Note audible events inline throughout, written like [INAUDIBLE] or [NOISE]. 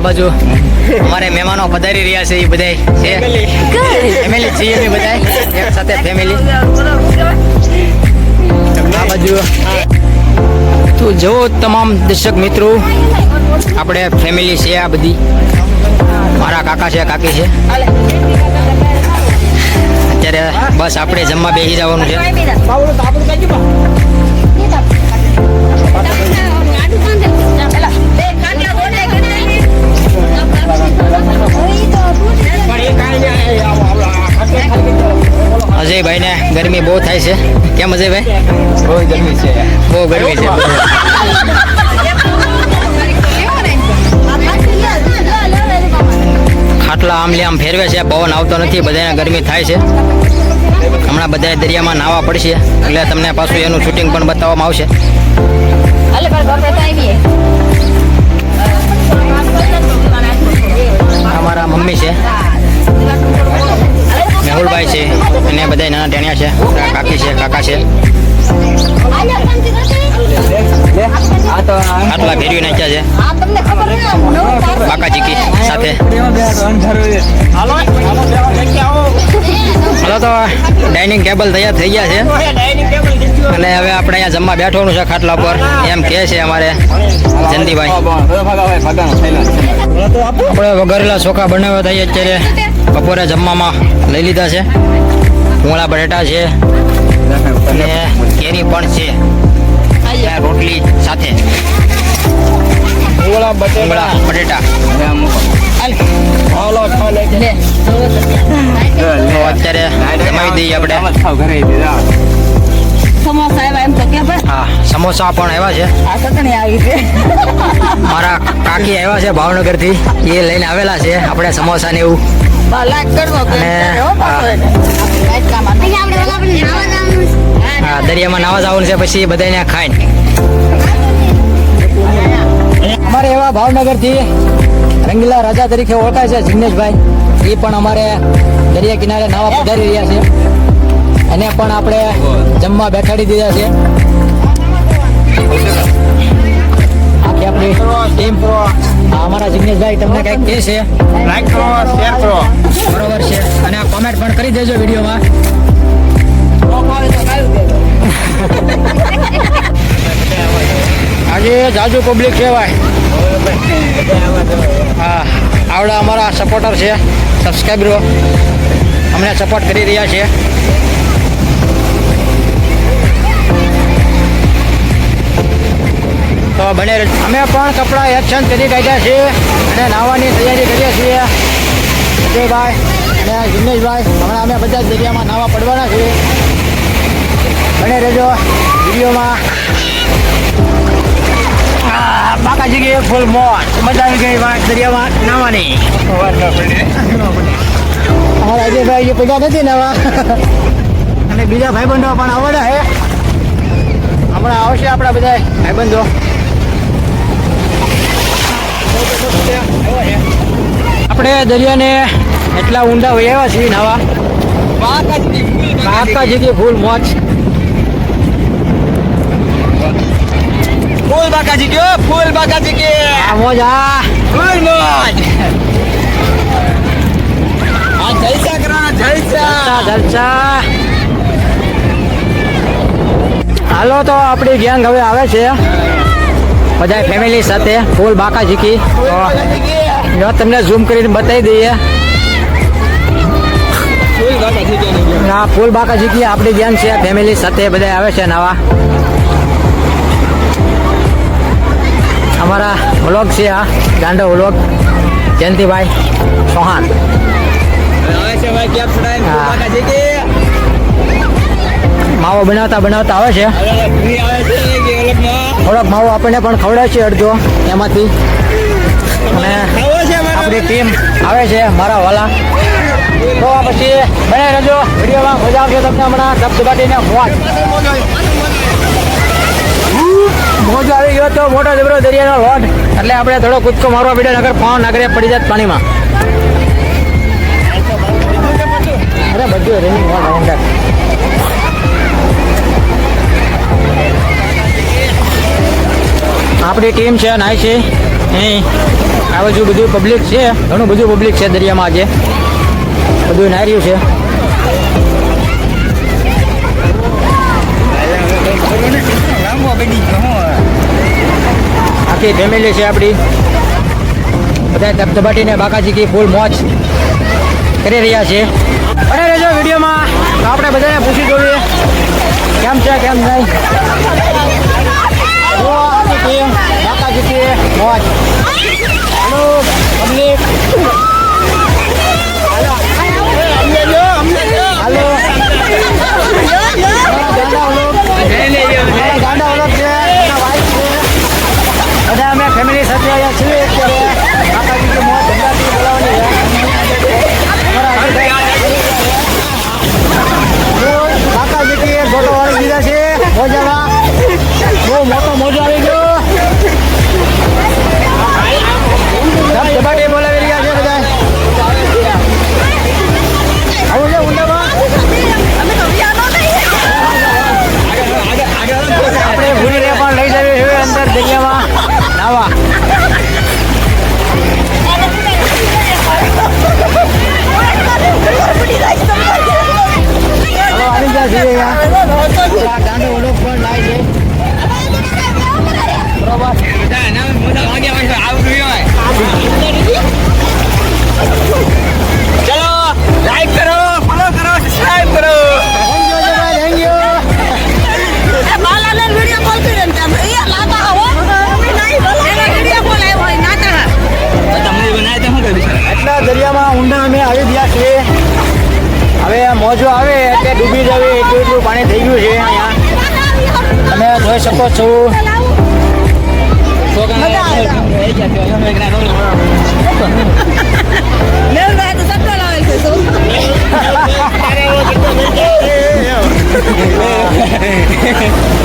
આ બાજુ અમારે મહેમાનો પધારી રહ્યા છે એ બધા છે. ફેમિલી છીએ અમે બધા એક સાથે ફેમિલી આ બાજુ તો જો તમામ દર્શક મિત્રો આપણે ફેમિલી છે આ બધી. મારા કાકા છે કાકી છે. અત્યારે બસ આપણે જમવા બેસી જવાનું છે. અજયભાઈ ને ગરમી બહુ થાય છે. કેમ અજયભાઈ? બહુ ગરમી છે. બહુ ગરમી છે. ખાટલા આમ આમ ફેરવે છે. પવન આવતો નથી. બધાને ગરમી થાય છે. હમણાં બધા દરિયામાં નાવા પડશે. એટલે તમને પાછું એનું શૂટિંગ પણ બતાવવામાં આવશે. આ મારા મમ્મી છે. મેહુલભાઈ છે. અને બધા નાના ટેણિયા છે. કાકી છે, કાકા છે. આટલા ફેરવી નાખ્યા છે. કાકા ચીકી સાથે. હાલો તો ડાઇનિંગ ટેબલ તૈયાર થઈ ગયા છે. અને હવે આપણે અહીંયા જમવા બેઠવાનું છે ખાટલા પર એમ કહે છે અમારે જયંતિભાઈ આપણે વઘારેલા ચોખા બનાવ્યા હતા અત્યારે. બપોરે જમવામાં લઈ લીધા છે. મૂળા બટેટા છે. અને કેરી પણ છે. રોટલી સાથે. મૂળા બટેટા. હાલો. અત્યારે જમાવી દઈએ આપણે. સમોસા આવ્યા એમ તો કે ભાઈ. હા સમોસા પણ આવ્યા છે. આ ચટણી આવી છે. મારા કાકી આવ્યા છે ભાવનગરથી એ લઈને આવેલા છે આપણે સમોસા ને એવું દરિયામાં નાવા જવાનું છે પછી બધાને ખાઈને. અમારે એવા ભાવનગરથી રંગીલા રાજા તરીકે ઓળખાય છે જિગ્નેશભાઈ. એ પણ અમારે દરિયા કિનારે નાવા પધારી રહ્યા છે. એને પણ આપણે જમવા બેઠાડી દીધા છે. આખી આપણી ટીમ અમારા જિગ્નેશભાઈ તમને કંઈક કહે છે? લાઈક કરો શેર કરો. બરોબર છે. અને કોમેન્ટ પણ કરી દેજો વિડીયોમાં. [LAUGHS] આજે જાજુ પબ્લિક કહેવાય. હા આવડા અમારા સપોર્ટર છે. સબસ્ક્રાઈબરો અમને સપોર્ટ કરી રહ્યા છે. તો બને. અમે પણ કપડાં એક્શન કરી કાઢ્યા છીએ અને નાહવાની તૈયારી કરીએ છીએ. અજયભાઈ અને જિગ્નેશભાઈ, હમણાં અમે બધા જ દરિયામાં નાહવા પડવાના છીએ. બને રહેજો વિડીયોમાં. બાકાજી ગઈ ફૂલ મોટ મજા આવી ગઈ વાત દરિયામાં નાવાની અમારા અજયભાઈ જે પૈસા નથી નાવા અને બીજા ભાઈબંધો પણ આવવાના છે. હમણાં આવશે આપણા બધા ભાઈબંધો. આપણે દરિયાને એટલા ઊંડા વહ્યા છીએ નાવા. કાકા ગઈ ફૂલ મોજ. ફૂલ બાકાજી ગયો ફૂલ બાકાજી કે આ મોજ આ. ફૂલ મોજ. આ જલસા કરવાના જલસા. જલસા જલસા. હાલો તો આપણી ગેંગ હવે આવે છે. બધા ફેમિલી સાથે ફૂલ બાકા ઝીકી તમને ઝૂમ કરીને બતાવી દઈએ. આ ફૂલ બાકા ઝીકી આપણી જેમ છે ફેમિલી સાથે બધા આવે છે નવા. અમારા વ્લોગ છે આ, ગાંડો વ્લોગ. જયંતિભાઈ ચૌહાણ. માવો બનાવતા બનાવતા આવે છે. થોડોક માવો આપણને પણ ખવડાવે અડધો એમાંથી. અને આપણી ટીમ આવે છે મારા વાલા. તો પછી બને રહેજો. વિડીયોમાં મજા આવશે તમને હમણાં. ધબધબાટીને વાત મોજ આવી ગયો તો મોટો જબરો દરિયાનો લોટ. એટલે આપણે થોડો કૂદકો મારવા પડ્યો નગર પાવ નગરે પડી જાય પાણીમાં. અરે બધું રનિંગ આપણી ટીમ છે નાય છે. અહીં આ બાજુ બધું પબ્લિક છે. ઘણું બધું પબ્લિક છે દરિયામાં આજે. બધું નાહી રહ્યું છે. આખી ફેમિલી છે આપણી. બધા ધબધબાટીને બાકાજી ફૂલ મોજ કરી રહ્યા છે. અને રહેજો વિડીયોમાં. આપણે બધાને પૂછી જોઈએ કેમ છે, કેમ નહીં? મોજ. હેલો પબ્લિક કર્યું દરિયામાં ઊંડા અમે આવી ગયા છીએ. હવે મોજો આવે એટલે ડૂબી જવે એટલું એટલું પાણી થઈ ગયું છે અહીંયા. તમે જોઈ શકો છો. હલો [LAUGHS]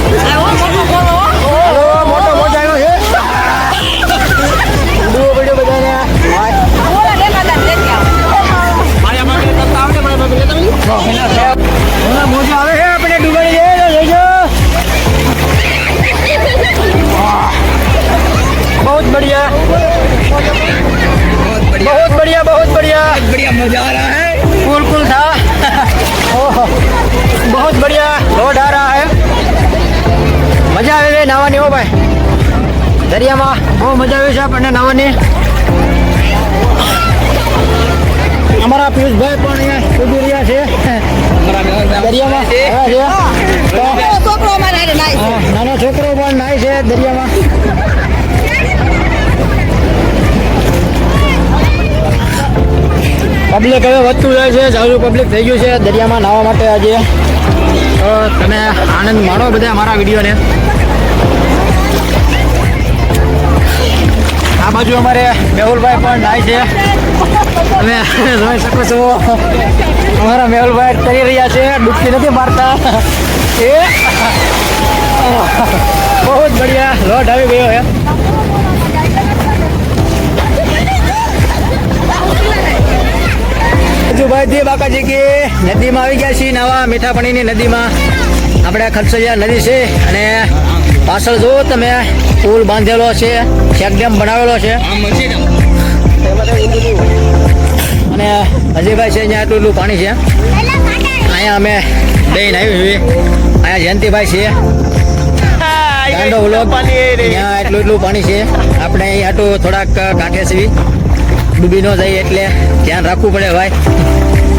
मजा आ रहा है कूल कूल था [LAUGHS] ओह बहुत बढ़िया लोड आ रहा है મજા આવે છે નાવાની હો ભાઈ દરિયામાં બહુ મજા આવે છે આપણને નાવાની અમારા પિયુષભાઈ પણ અહીંયા ડૂબી રહ્યા છે દરિયામાં આવ્યા છે તો હા, નાનો છોકરો પણ નાય છે દરિયામાં પબ્લિક હવે વધતું જાય છે જાજુ પબ્લિક થઈ ગયું છે દરિયામાં નાહવા માટે આજે. તો તમે આનંદ માણો બધા અમારા વિડીયોને. આ બાજુ અમારે મેહુલભાઈ પણ નાય છે. તમે જોઈ શકો છો, અમારા મેહુલભાઈ કરી રહ્યા છે ડૂબકી નથી મારતા. એ, બહુ જ બઢિયા લોટ આવી ગયો છે ભાઈ બાકાજી કે. નદીમાં આવી ગયા છીએ નવા મીઠા પાણીની નદીમાં. આપણે ખરસૈયા નદી છે અને પાછળ જુઓ તમે પુલ બાંધેલો છે ચેકડેમ બનાવેલો છે. અને અજયભાઈ છે અહીંયા એટલું એટલું પાણી છે. અહીંયા અમે બેન આવી છીએ અહીંયા જયંતિભાઈ છે. એટલું એટલું પાણી છે. આપણે અહીંયા આટલું થોડાક કાંઠે છીએ. ડૂબી ન જાય એટલે ધ્યાન રાખવું પડે ભાઈ.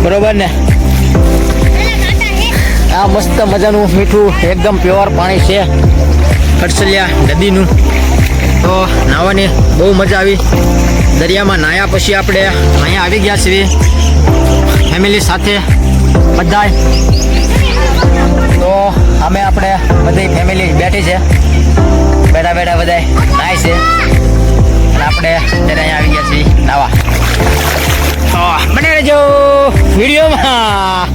બરોબર ને? આ મસ્ત મજાનું મીઠું, એકદમ પ્યોર પાણી છે. ખડસલિયા નદીનું. તો નાહવાની બહુ મજા આવી. દરિયામાં નાહ્યા પછી આપણે અહીંયા આવી ગયા છીએ. ફેમિલી સાથે બધાય. તો અમે આપણે બધી ફેમિલી બેઠી છે. બેઠા બેઠા બધા નાય છે. આપણે અત્યારે અહીંયા આવી ગયા છીએ. નાવા. તો બને વિડીયોમાં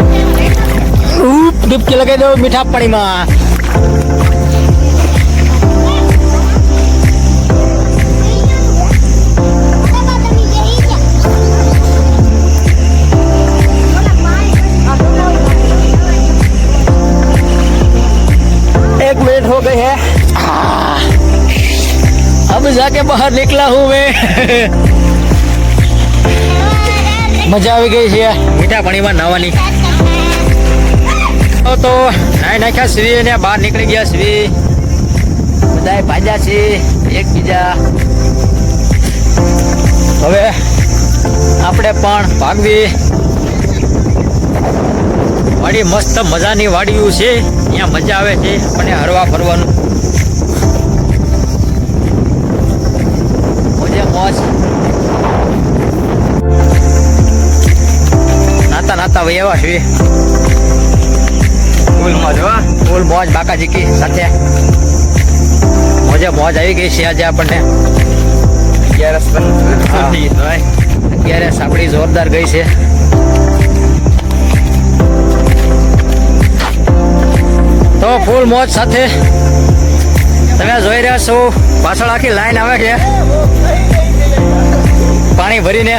ઉપ ડૂબકી લગાવી દો મીઠા પાણીમાં. मजा के बाहर निकला हूँ मैं મજા આવી ગઈ છે મીઠા પાણીમાં નાહવાની તો તો નાઈ નાખ્યા શ્રી અને બહાર નીકળી ગયા શ્રી બધાએ ભાજ્યા છે એકબીજા હવે આપણે પણ ભાગવી વાડી મસ્ત મજાની વાડીઓ છે અહીંયા મજા આવે છે આપણને હરવા ફરવાનું ભાઈ એવા છીએ સ્કૂલમાં જવા ફૂલ મોજ બાકા જીકી સાથે. મોજે મોજ આવી ગઈ છે આજે આપણને. અગિયારસ પણ હા. થઈ ગઈ ભાઈ અત્યારે સાપડી જોરદાર ગઈ છે. તો ફૂલ મોજ સાથે તમે જોઈ રહ્યા છો પાછળ આખી લાઈન આવે છે. પાણી ભરીને.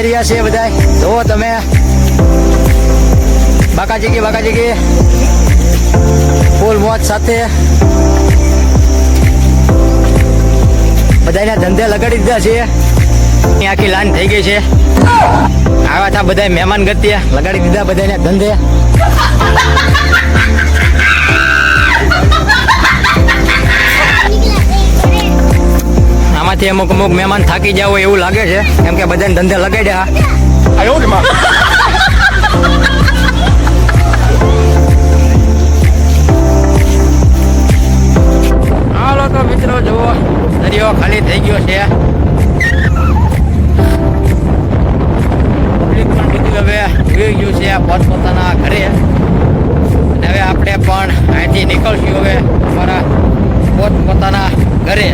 જઈ રહ્યા છે બધા જુઓ તમે. બાકાજી કી બાકાજી કી ફૂલ મોજ સાથે. બધાને ધંધે લગાડી દીધા છે. આખી લાઈન થઈ ગઈ છે. આવા હતા બધા મહેમાન ગતિએ લગાડી દીધા બધાને ધંધે. આમાંથી અમુક અમુક મહેમાન થાકી જાવ હોય એવું લાગે છે. કેમ કે બધાને ધંધે ને માં. હાલો તો મિત્રો જુઓ. દરિયો ખાલી થઈ ગયો છે. હવે જોઈ ગયું છે પોતપોતાના ઘરે. અને હવે આપણે પણ અહીંથી નીકળશું હવે અમારા પોતપોતાના ઘરે.